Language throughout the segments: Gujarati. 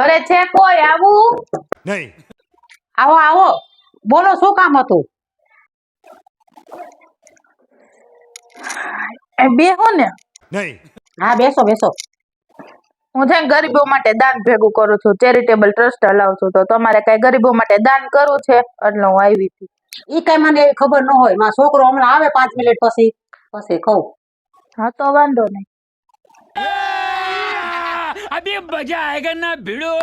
ઘરે છે કોઈ આવું? નહીં. આવો આવો. બોલો શું કામ હતું? બેહો ને. નહીં. હા બેસો બેસો. હું છે ગરીબો માટે દાન ભેગું કરું છું ચેરિટેબલ ટ્રસ્ટ હલાવું છું તો તમારે કઈ ગરીબો માટે દાન કરવું છે? એટલે હું આવી હતી. ઈ કઈ મને એવી ખબર ન હોય. મારો છોકરો હમણાં આવે પાંચ મિનિટ પછી. પછી કહું. હા તો વાંધો નહીં. अभी मजा आएगा ना भिड़ो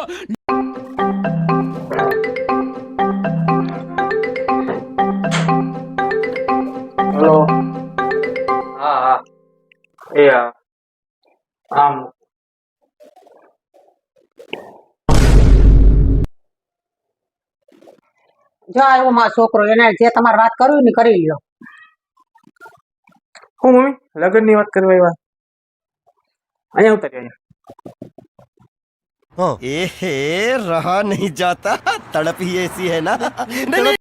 હેલો હા હા એ હા આમ જો આવ્યો મારો છોકરો એને જે તમારે વાત કરવી ને કરી લ્યો હું મમ્મી લગ્ન ની વાત કરવા આવ્યા અહીંયા ઉતરી અહીંયા एहे रहा नहीं जाता तड़प ही ऐसी है ना नहीं,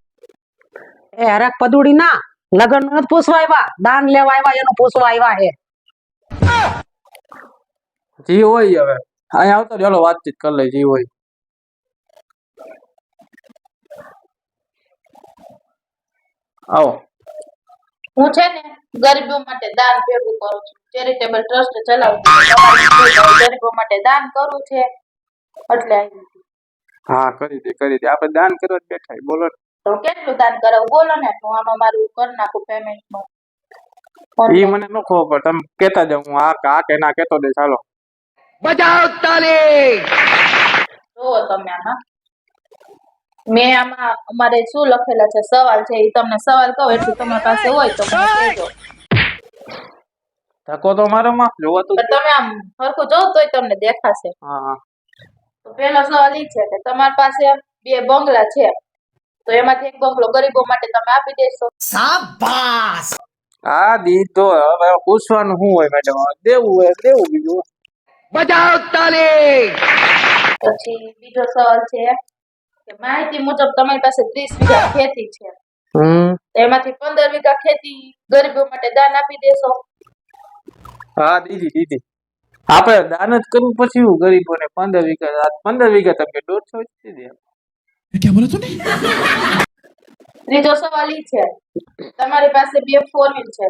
એ હરક પદુડી ના લગ્ન નું નથી પૂછવા આવ્યા દાન લેવા આવ્યા એનું પૂછવા આવ્યા હે જી હોય હવે અહીંયા આવતો ચાલો વાતચીત કરી લઈ જી હોય આવો હું છે ને ગરીબો માટે દાન ભેગું કરું છું ચેરિટેબલ ટ્રસ્ટ ચલાવું છું તમારે કોઈ ગરીબો માટે દાન કરવું છે હા કરી દે કરી દે. આપણે દાન કરવા બેઠા બોલો તો કેટલું દાન કરાવું? બોલો ને તો આમાં મારું કરી નાખું પેમેન્ટમાં ઈ મને ન ખબર તમે કહેતા જાવ હું આ કે કે ના કહેતો દે ચાલો બજાઓ તાલી! જુઓ તમે આમાં. મેં આમાં અમારે શું લખેલા છે? સવાલ છે એ તમને સવાલ કહો એટલે તમારી પાસે હોય તો મને કહેજો. ધક્કો તો મારો માં જોવાતું જ તમે આમ સરખું જોવ તોય તમને દેખાશે. હા હા. પહેલો સવાલ એ છે કે તમારી પાસે બે બંગલા છે. તો એમાંથી એક બંગલો ગરીબો માટે તમે આપી દેશો. શાબાશ! આ દી તો હવે પૂછવાનું શું હોય મેડમ દેવું હોય દેવું બીજું. બજાવ તાલી! પછી બીજો સવાલ છે કે માહિતી મુજબ તમારી પાસે 30 વીઘા ખેતી છે. હમ. એમાંથી 15 વીઘા ખેતી ગરીબો માટે દાન આપી દેશો. હા દીદી દીદી આપણે દાન જ કરવું પછી હું ગરીબોને પંદર વીઘા પંદર વીઘા તમે દોઢસો જ દે. ક્યાં બોલો તો ત્રીજો સવાલ ઈ છે. તમારી પાસે બે ફોર વ્હીલ છે.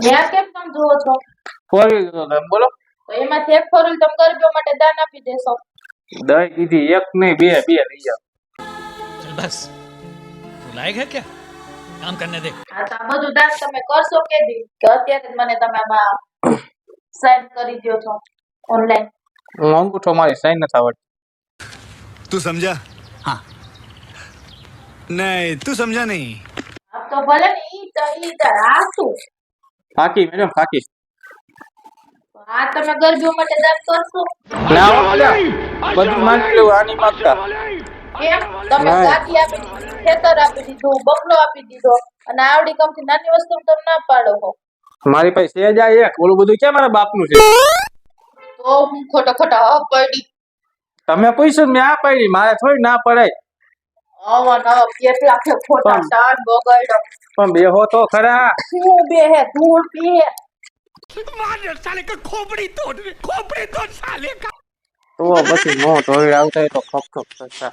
ત્યાં કેમ તમે જોવો છો? ફોર વ્હીલ તો તમે બોલો. તો એમાંથી એક ફોર વ્હીલ તમે ગરીબો માટે દાન આપી દેશો. દઈ કીધી. એક નહીં બે બે લઈ જાઓ. બસ. ભૂલાય ગયા ક્યાં? કામ કરને દે. હા બધું દાસ તમે કરશો કે દી કે અત્યારે મને તમે આમાં સાઈન કરી દો છો ઓનલાઈન હું અંગૂઠો મારી સાઈન નથી આવડતી. તું સમજા? હા. નહીં તું સમજા નહીં. આપ તો ભલે ને ઈ તો ઈ તો રાસુ ફાકી મેડમ ફાકી. આ તમે ગરબીઓ માટે દાસ કરશો? ના બધું માની લો આની માગતા. તમે ગાદી આપી દીધી ખેતર આપી દીધું બંગલો આપી દીધો અને આવડી કમથી નાની વસ્તુ તમે ના પાડો હો. મારી પાસે સેજ આ એક ઓલું બધું કે મારા બાપનું છે? તો હું ખોટા ખોટા હા પડી. તમે પૂછ્યું મેં આ પડી મારે થોડી ના પડાય. આવા નવા કેટલા છે ખોટા પણ- બગાડ્યો. પણ બેહો તો ખરા. શું બે હે? ધૂળ પીએ ตัวว่ถึงหมอตัวแล้วใจตกครบจบซะ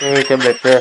นี่เก็บเด็กเลย